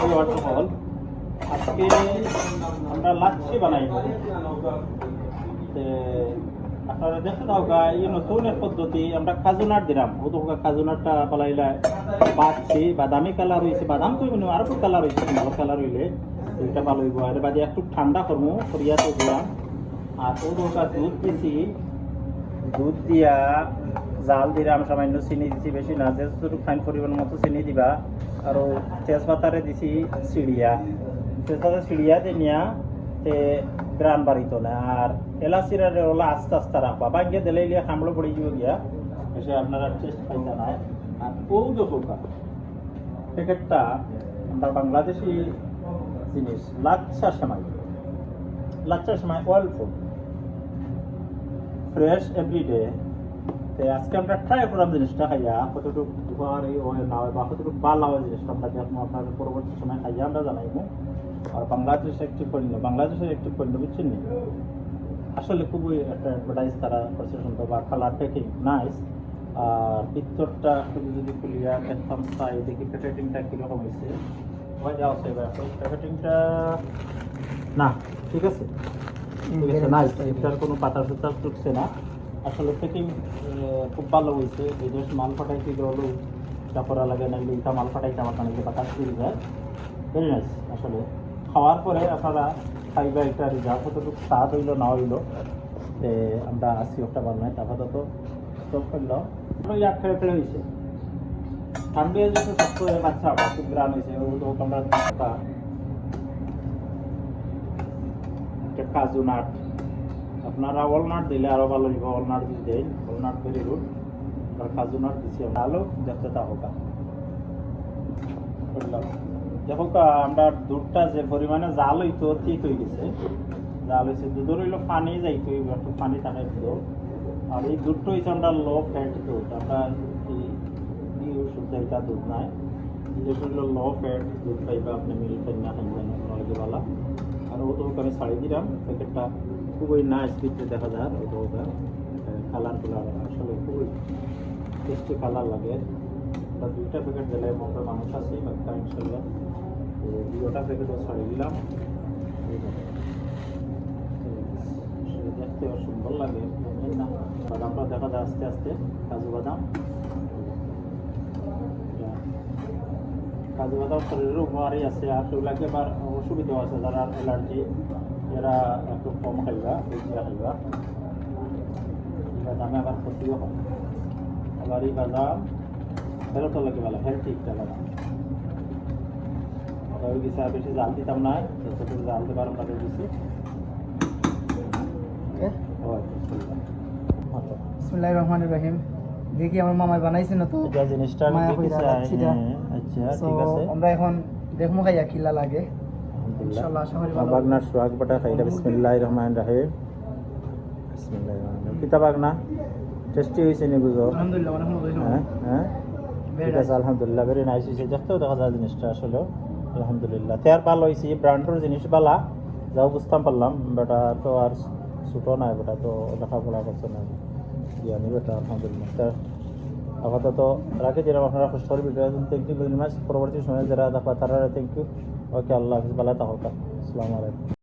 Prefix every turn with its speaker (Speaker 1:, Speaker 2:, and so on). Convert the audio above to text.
Speaker 1: Viewer সকল আজকে আমরা লাচ্ছি বানাই। তে আপনারা দেখতে দাও গা, এই নতুনের পদ্ধতি, আমরা কাজুনাট দিলাম। ও তো কাজুনাটটা পালাইলা বাদছি বাদামি কালার হয়েছে বাদাম তো আরও কালার হয়েছে ভালো কালার হইলে এটা ভালো হইব। আর বাদে একটু ঠান্ডা করব, করিয়া তো দিলাম। আর ও তো দুধ দিছি। দুধ দিয়া জাল দিলাম, সামান্য চিনি দিছি, বেশি না, যে ফাইন পরিমাণ মতো চিনি দিবা। আর তেজপাতারে দিছি চিড়িয়া। তেজপাতা চিড়িয়া দিয়ে নিয়া তে গ্রান বাড়িত না আর এলাচির ওলা আস্তে আস্তে রাখবা। বাঙ্গিয়ে দিলে লিয়া কামড়ো পড়ে যাব গিয়া। এসে আপনারা টেস্ট পাইতে নাই। আর ও দেখো প্যাকেটটা আমরা বাংলাদেশি জিনিস, lachha semai. Lachha semai oil food fresh everyday আজকে আমরা ট্রাই করলাম জিনিসটা খাইয়া কতটুকু এই হয় না হয় বা কতটুকু ভালো হয় জিনিসটা আমরা দেখব আপনাদের পরবর্তী সময় খাইয়া আমরা জানাইবো। আর বাংলাদেশ একটি পণ্য বাংলাদেশের একটি পণ্য বুঝছেন নি? আসলে খুবই একটা অ্যাডভার্টাইজ তারা সুন্দর বা কালার প্যাকিং নাইস আর ভিতরটা শুধু যদি খুলিয়া দেখতাম চাই দেখি প্যাকেটিংটা কীরকম হয়েছে হয়ে যাওয়া এবার প্যাকেটিংটা না ঠিক আছে? ঠিক আছে নাইস এটার কোনো পাতা সুতা টুকছে না। আসলে প্যাকিং খুব ভালো হয়েছে। বিদেশ মাল পাঠাইতে গেলেও করা লাগে না এটা মাল পাঠাইতে আমার কানে পাতা চুরি যায়। ভেরি নাইস আসলে। খাওয়ার পরে আপনারা খাইবা একটা রিজার্ভ কতটুকু স্বাদ হইল, না হইল তে আমরা আসি একটা বানাই আপাতত স্টপ করল ইয়ার খেয়ে ফেলে হয়েছে ঠান্ডা সব করে বাচ্চা খুব গ্রাম হয়েছে, ও তো আমরা কাজু নাট। আপনারা অলনাট দিলে আরও ভালো হইব ওয়ালনাট যদি দেয় ওয়ালনাট ভেরি গুড আর কাজু নাট দিছি আলো দেখতে তা হোক। দেখো কা, আমরা দুধটা যে পরিমাণে জাল হইতো ঠিক হয়ে গেছে। জাল হয়েছে দুধের হইল পানি যাইতো একটু পানি থাকে দুধ আর এই দুধটা হয়েছে আমরা লো ফ্যাট দুধ আমরা শুদ্ধ এটা দুধ নাই। যেটা হইল লো ফ্যাট দুধ পাইবা আপনি মিল খাই না খাইবেন আর ও তো আমি ছাড়ি দিলাম। প্যাকেটটা খুবই নাইস দিতে দেখা যায়। ওটা ওটা কালার কালার আসলে খুবই টেস্টি কালার লাগে। তা দুইটা প্যাকেট দিলে মতো মানুষ আছে বাচ্চা ইনশাল্লাহ তো দুটা প্যাকেটও ছাড়ি দিলাম। দেখতে সুন্দর লাগে। বাদামটা দেখা যায় আস্তে আস্তে কাজু বাদাম। কাজু বাদাম শরীরের উপকারই আছে আর সেগুলাকে আবার অসুবিধাও আছে যারা অ্যালার্জি এরা একটু কম খাইবা বেশি খাইবা। বাদামে আবার ক্ষতিও হয়। আবার এই বাদাম ফেরত লাগে ভালো হেলথি একটা বাদাম আবার আর বেশি জাল দিতাম না যতটুকু জাল দেবার আমরা দিছি মাত্র
Speaker 2: রহমানির রহিম। দেখি আমার মামাই বানাইছে না তো। মায়া কইরা।
Speaker 1: হ্যাঁ, আচ্ছা ঠিক আছে।
Speaker 2: আমরা এখন দেখমু খাইয়া খিলা লাগে। ইনশাআল্লাহ, আশা করি ভালো
Speaker 1: বাগনার সোহাগ বাটা খাইলা বিসমিল্লাহির রহমানির রহিম। বিসমিল্লাহির রহমানির কিতা বাগনা? টেস্টি হয়েছে নি বুঝো?
Speaker 2: আলহামদুলিল্লাহ অনেক হয়েছে
Speaker 1: হ্যাঁ হ্যাঁ? ঠিক আছে আলহামদুলিল্লাহ ভেরি নাইস হয়েছে দেখতেও দেখা যায় জিনিসটা আসলে আলহামদুলিল্লাহ। তে আর ভালো হয়েছে ব্র্যান্ডের জিনিস বালা। যাও বুঝতাম পারলাম বেটা তো আর ছোটো নাই বেটা তো লেখাপড়া করছে না। জ্ঞানী বেটা আলহামদুলিল্লাহ তা আপাতত রাখি দিলাম আপনারা খুশ করে video thank you very much পরবর্তী সময় যারা দেখা তারা থ্যাংক ইউ ওকে আল্লাহ হাফিজ ভালো থাকুক আসসালামু আলাইকুম